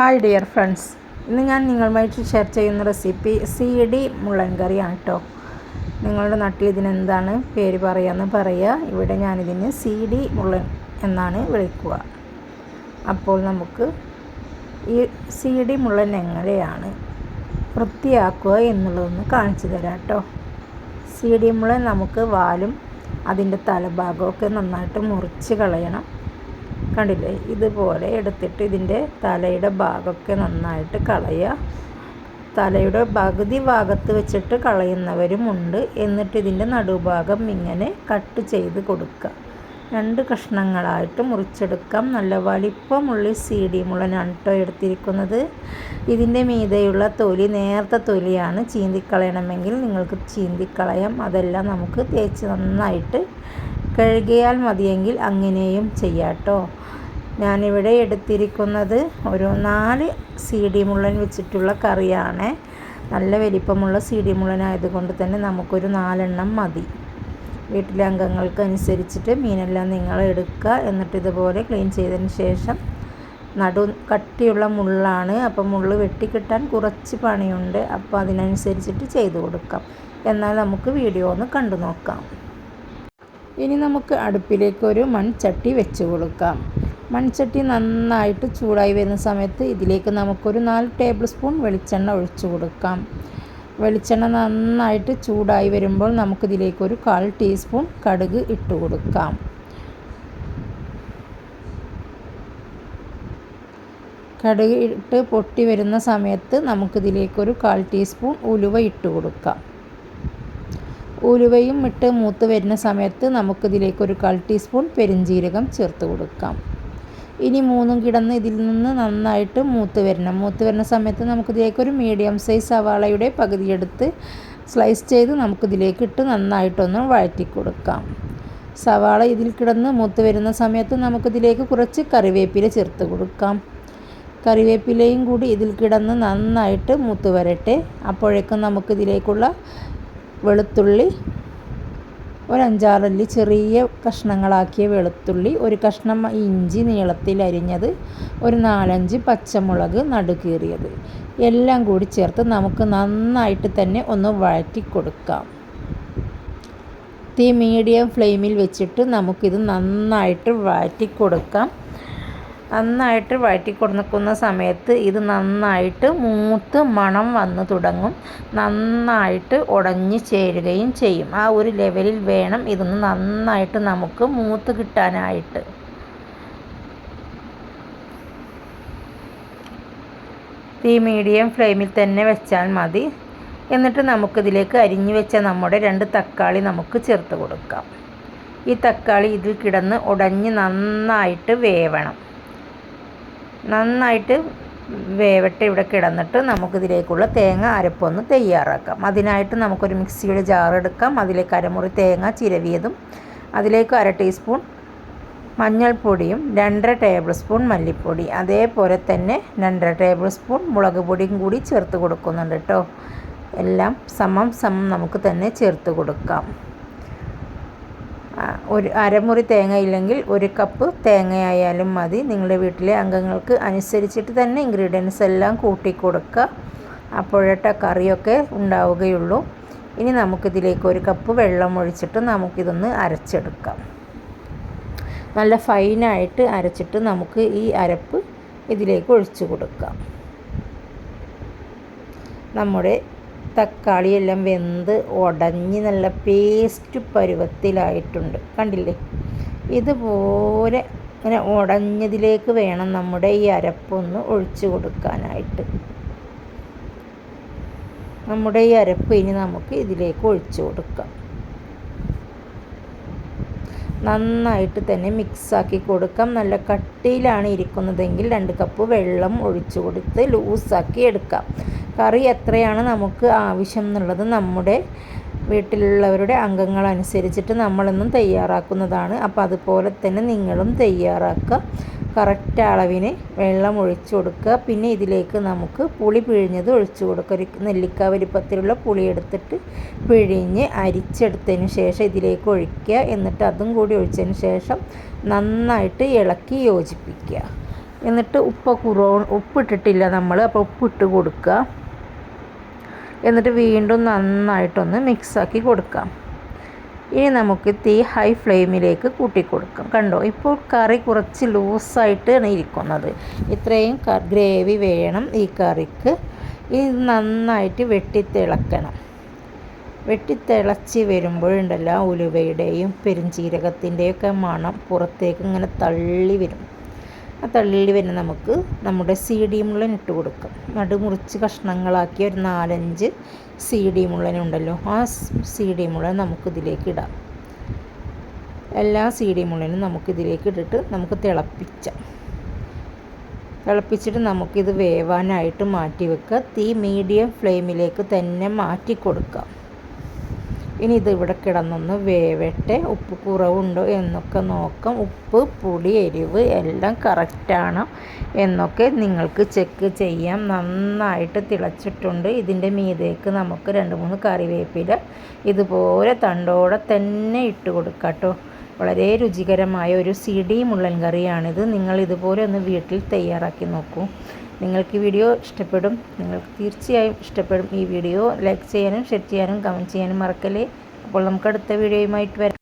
Hi dear friends ഇന്ന് ഞാൻ നിങ്ങളുമായിട്ട് ഷെയർ ചെയ്യുന്ന റെസിപ്പി സി ഡി മുള്ളൻകറിയാണ് കേട്ടോ നിങ്ങളുടെ നാട്ടിൽ ഇതിനെന്താണ് പേര് പറയുകയെന്ന് പറയുക. ഇവിടെ ഞാനിതിന് സി ഡി മുള്ളൻ എന്നാണ് വിളിക്കുക. അപ്പോൾ നമുക്ക് ഈ സി ഡി മുള്ളൻ എങ്ങനെയാണ് വൃത്തിയാക്കുക എന്നുള്ളതൊന്ന് കാണിച്ചു തരാം കേട്ടോ സി ഡി മുള്ളൻ നമുക്ക് വാലും അതിന്റെ തലഭാഗമൊക്കെ നന്നായിട്ട് മുറിച്ച് കളയണം. കണ്ടില്ലേ? ഇതുപോലെ എടുത്തിട്ട് ഇതിന്റെ തലയുടെ ഭാഗമൊക്കെ നന്നായിട്ട് കളയുക. തലയുടെ പകുതി ഭാഗത്ത് വെച്ചിട്ട് കളയുന്നവരും ഉണ്ട്. എന്നിട്ട് ഇതിന്റെ നടുഭാഗം ഇങ്ങനെ കട്ട് ചെയ്ത് കൊടുക്കുക. രണ്ട് കഷ്ണങ്ങളായിട്ട് മുറിച്ചെടുക്കാം. നല്ല വലിപ്പമുള്ള സി ഡി മുളനാണ് കേട്ടോ എടുത്തിരിക്കുന്നത്. ഇതിന്റെ മീതെയുള്ള തൊലി നേർത്ത തൊലിയാണ് ചീന്തിക്കളയണമെങ്കിൽ നിങ്ങൾക്ക് ചീന്തിക്കളയാം. അതെല്ലാം നമുക്ക് തേച്ച് നന്നായിട്ട് കഴുകിയാൽ മതിയെങ്കിൽ അങ്ങനെയും ചെയ്യാട്ടോ. ഞാനിവിടെ എടുത്തിരിക്കുന്നത് ഒരു നാല് സി ഡി മുള്ളൻ വെച്ചിട്ടുള്ള കറിയാണ്. നല്ല വലിപ്പമുള്ള സി ഡി മുള്ളൻ ആയതുകൊണ്ട് തന്നെ നമുക്കൊരു നാലെണ്ണം മതി. വീട്ടിലെ അംഗങ്ങൾക്ക് അനുസരിച്ചിട്ട് മീനെല്ലാം നിങ്ങൾ എടുക്കുക. എന്നിട്ട് ഇതുപോലെ ക്ലീൻ ചെയ്തതിന് ശേഷം നടു കട്ടിയുള്ള മുള്ളാണ്. അപ്പം മുള്ള് വെട്ടിക്കിട്ടാൻ കുറച്ച് പണിയുണ്ട്. അപ്പോൾ അതിനനുസരിച്ചിട്ട് ചെയ്തു കൊടുക്കാം. എന്നാൽ നമുക്ക് വീഡിയോ ഒന്ന് കണ്ടു നോക്കാം. ഇനി നമുക്ക് അടുപ്പിലേക്ക് ഒരു മൺചട്ടി വെച്ച് കൊടുക്കാം. മൺചട്ടി നന്നായിട്ട് ചൂടായി വരുന്ന സമയത്ത് ഇതിലേക്ക് നമുക്കൊരു നാല് ടേബിൾ സ്പൂൺ വെളിച്ചെണ്ണ ഒഴിച്ചു കൊടുക്കാം. വെളിച്ചെണ്ണ നന്നായിട്ട് ചൂടായി വരുമ്പോൾ നമുക്കിതിലേക്ക് ഒരു കാൽ ടീസ്പൂൺ കടുക് ഇട്ട് കൊടുക്കാം. കടുക് ഇട്ട് പൊട്ടി വരുന്ന സമയത്ത് നമുക്കിതിലേക്കൊരു കാൽ ടീസ്പൂൺ ഉലുവ ഇട്ട് കൊടുക്കാം. ഉലുവയും ഇട്ട് മൂത്ത് വരുന്ന സമയത്ത് നമുക്കിതിലേക്ക് ഒരു കാൽ ടീസ്പൂൺ പെരിഞ്ജീരകം ചേർത്ത് കൊടുക്കാം. ഇനി മൂന്നും കിടന്ന് ഇതിൽ നിന്ന് നന്നായിട്ട് മൂത്ത് വരണം. മൂത്ത് വരുന്ന സമയത്ത് നമുക്കിതിലേക്ക് ഒരു മീഡിയം സൈസ് സവാളയുടെ പകുതി എടുത്ത് സ്ലൈസ് ചെയ്ത് നമുക്കിതിലേക്ക് ഇട്ട് നന്നായിട്ടൊന്ന് വഴറ്റി കൊടുക്കാം. സവാള ഇതിൽ കിടന്ന് മൂത്ത് വരുന്ന സമയത്ത് നമുക്കിതിലേക്ക് കുറച്ച് കറിവേപ്പില ചേർത്ത് കൊടുക്കാം. കറിവേപ്പിലയും കൂടി ഇതിൽ കിടന്ന് നന്നായിട്ട് മൂത്ത് വരട്ടെ. അപ്പോഴേക്കും നമുക്കിതിലേക്കുള്ള വെളുത്തുള്ളി ഒരഞ്ചാറല്ലി ചെറിയ കഷ്ണങ്ങളാക്കിയ വെളുത്തുള്ളി ഒരു കഷ്ണം ഇഞ്ചി നീളത്തിൽ അരിഞ്ഞത് ഒരു നാലഞ്ച് പച്ചമുളക് നടുകീറിയത്. എല്ലാം കൂടി ചേർത്ത് നമുക്ക് നന്നായിട്ട് തന്നെ ഒന്ന് വഴറ്റി കൊടുക്കാം തീ മീഡിയം ഫ്ലെയിമിൽ വെച്ചിട്ട് നമുക്കിത് നന്നായിട്ട് വഴറ്റി കൊടുക്കാം നന്നായിട്ട് വഴറ്റി കൊടുക്കുന്ന സമയത്ത് ഇത് നന്നായിട്ട് മൂത്ത് മണം വന്ന് തുടങ്ങും. നന്നായിട്ട് ഉടഞ്ഞു ചേരുകയും ചെയ്യും. ആ ഒരു ലെവലിൽ വേണം ഇതൊന്ന് നന്നായിട്ട് നമുക്ക് മൂത്ത് കിട്ടാനായിട്ട്. തീ മീഡിയം ഫ്ലെയിമിൽ തന്നെ വെച്ചാൽ മതി. എന്നിട്ട് നമുക്കിതിലേക്ക് അരിഞ്ഞു വെച്ച നമ്മുടെ രണ്ട് തക്കാളി നമുക്ക് ചേർത്ത് കൊടുക്കാം. ഈ തക്കാളി ഇതിൽ കിടന്ന് ഉടഞ്ഞ് നന്നായിട്ട് വേവണം. നന്നായിട്ട് വേവട്ടെ ഇവിടെ കിടന്നിട്ട് നമുക്കിതിലേക്കുള്ള തേങ്ങ അരപ്പൊന്ന് തയ്യാറാക്കാം. അതിനായിട്ട് നമുക്കൊരു മിക്സിയുടെ ജാർ എടുക്കാം. അതിലേക്ക് അരമുറി തേങ്ങ ചിരവിയതും അതിലേക്ക് അര ടീസ്പൂൺ മഞ്ഞൾപ്പൊടിയും രണ്ടര ടേബിൾ സ്പൂൺ മല്ലിപ്പൊടി. അതേപോലെ തന്നെ രണ്ടര ടേബിൾ സ്പൂൺ മുളക് പൊടിയും കൂടി ചേർത്ത് കൊടുക്കുന്നുണ്ട് കേട്ടോ. എല്ലാം സമം സമം നമുക്ക് തന്നെ ചേർത്ത് കൊടുക്കാം. ഒരു അരമുറി തേങ്ങ ഇല്ലെങ്കിൽ ഒരു കപ്പ് തേങ്ങയായാലും മതി. നിങ്ങളുടെ വീട്ടിലെ അംഗങ്ങൾക്ക് അനുസരിച്ചിട്ട് തന്നെ ഇൻഗ്രീഡിയൻസ് എല്ലാം കൂട്ടി കൊടുക്കുക അപ്പോഴട്ട കറിയൊക്കെ ഉണ്ടാവുകയുള്ളൂ. ഇനി നമുക്കിതിലേക്ക് ഒരു കപ്പ് വെള്ളം ഒഴിച്ചിട്ട് നമുക്കിതൊന്ന് അരച്ചെടുക്കാം. നല്ല ഫൈനായിട്ട് അരച്ചിട്ട് നമുക്ക് ഈ അരപ്പ് ഇതിലേക്ക് ഒഴിച്ചു കൊടുക്കാം. നമ്മുടെ തക്കാളിയെല്ലാം വെന്ത് ഉടഞ്ഞ് നല്ല പേസ്റ്റ് പരുവത്തിലായിട്ടുണ്ട്. കണ്ടില്ലേ? ഇതുപോലെ ഇങ്ങനെ ഉടഞ്ഞതിലേക്ക് വേണം നമ്മുടെ ഈ അരപ്പൊന്ന് ഒഴിച്ചു കൊടുക്കാനായിട്ട്. നമ്മുടെ ഈ അരപ്പ് ഇനി നമുക്ക് ഇതിലേക്ക് ഒഴിച്ചു കൊടുക്കാം. നന്നായിട്ട് തന്നെ മിക്സാക്കി കൊടുക്കാം. നല്ല കട്ടിയിലാണ് ഇരിക്കുന്നതെങ്കിൽ രണ്ട് കപ്പ് വെള്ളം ഒഴിച്ചു കൊടുത്ത് ലൂസാക്കി എടുക്കാം. കറി എത്രയാണ് നമുക്ക് ആവശ്യം എന്നുള്ളത് നമ്മുടെ വീട്ടിലുള്ളവരുടെ അംഗങ്ങൾ അനുസരിച്ചിട്ട് നമ്മളൊന്നും തയ്യാറാക്കുന്നതാണ്. അപ്പോൾ അതുപോലെ തന്നെ നിങ്ങളും തയ്യാറാക്കുക. കറക്റ്റ് അളവിന് വെള്ളം ഒഴിച്ചു കൊടുക്കുക. പിന്നെ ഇതിലേക്ക് നമുക്ക് പുളി പിഴിഞ്ഞത് ഒഴിച്ചു കൊടുക്കുക. ഒരു നെല്ലിക്ക വലിപ്പത്തിലുള്ള പുളി എടുത്തിട്ട് പിഴിഞ്ഞ് അരിച്ചെടുത്തതിന് ശേഷം ഇതിലേക്ക് ഒഴിക്കുക. എന്നിട്ട് അതും കൂടി ഒഴിച്ചതിന് ശേഷം നന്നായിട്ട് ഇളക്കി യോജിപ്പിക്കുക. എന്നിട്ട് ഉപ്പ് കുറവ് ഉപ്പിട്ടിട്ടില്ല നമ്മൾ. അപ്പോൾ ഉപ്പിട്ട് കൊടുക്കുക. എന്നിട്ട് വീണ്ടും നന്നായിട്ടൊന്ന് മിക്സാക്കി കൊടുക്കാം. ഇനി നമുക്ക് തീ ഹൈ ഫ്ലെയിമിലേക്ക് കൂട്ടിക്കൊടുക്കാം. കണ്ടോ? ഇപ്പോൾ കറി കുറച്ച് ലൂസായിട്ടാണ് ഇരിക്കുന്നത്. ഇത്രയും ഗ്രേവി വേണം ഈ കറിക്ക്. ഇത് നന്നായിട്ട് വെട്ടിത്തിളക്കണം. വെട്ടിത്തിളച്ച് വരുമ്പോഴുണ്ടല്ലോ ഉലുവയുടെയും പെരുംജീരകത്തിന്റെയൊക്കെ മണം പുറത്തേക്ക് ഇങ്ങനെ തള്ളി വരും. ആ തള്ളി വരുന്ന നമുക്ക് നമ്മുടെ സി ഡി മുള്ളൻ ഇട്ട് കൊടുക്കാം. നടുമുറിച്ച് കഷ്ണങ്ങളാക്കി ഒരു നാലഞ്ച് സി ഡി മുള്ളനുണ്ടല്ലോ ആ സി ഡി മുള്ളൻ നമുക്കിതിലേക്ക് ഇടാം. എല്ലാ സി ഡി മുള്ളനും നമുക്കിതിലേക്ക് ഇട്ടിട്ട് നമുക്ക് തിളപ്പിച്ചാം തിളപ്പിച്ചിട്ട് നമുക്കിത് വേവാനായിട്ട് മാറ്റി വെക്കുക തീ മീഡിയം ഫ്ലെയിമിലേക്ക് തന്നെ മാറ്റി കൊടുക്കാം. ഇനി ഇത് ഇവിടെ കിടന്നൊന്ന് വേവട്ടെ. ഉപ്പ് കുറവുണ്ടോ എന്നൊക്കെ നോക്കാം. ഉപ്പ് പുളി എരിവ് എല്ലാം കറക്റ്റാണ് എന്നൊക്കെ നിങ്ങൾക്ക് ചെക്ക് ചെയ്യാം. നന്നായിട്ട് തിളച്ചിട്ടുണ്ട്. ഇതിന്റെ മീതേക്ക് നമുക്ക് രണ്ട് മൂന്ന് കറിവേപ്പില ഇതുപോലെ തണ്ടോടെ തന്നെ ഇട്ട് കൊടുക്കാം കേട്ടോ. വളരെ രുചികരമായ ഒരു സിഡി മുള്ളൻ കറിയാണിത് നിങ്ങൾ ഇതുപോലെ ഒന്ന് വീട്ടിൽ തയ്യാറാക്കി നോക്കൂ. നിങ്ങൾക്ക് ഈ വീഡിയോ ഇഷ്ടപ്പെടും. നിങ്ങൾക്ക് തീർച്ചയായും ഇഷ്ടപ്പെടും ഈ വീഡിയോ. ലൈക്ക് ചെയ്യാനും ഷെയർ ചെയ്യാനും കമന്റ് ചെയ്യാനും മറക്കല്ലേ. അപ്പോൾ നമുക്ക് അടുത്ത വീഡിയോയുമായിട്ട് വരാം.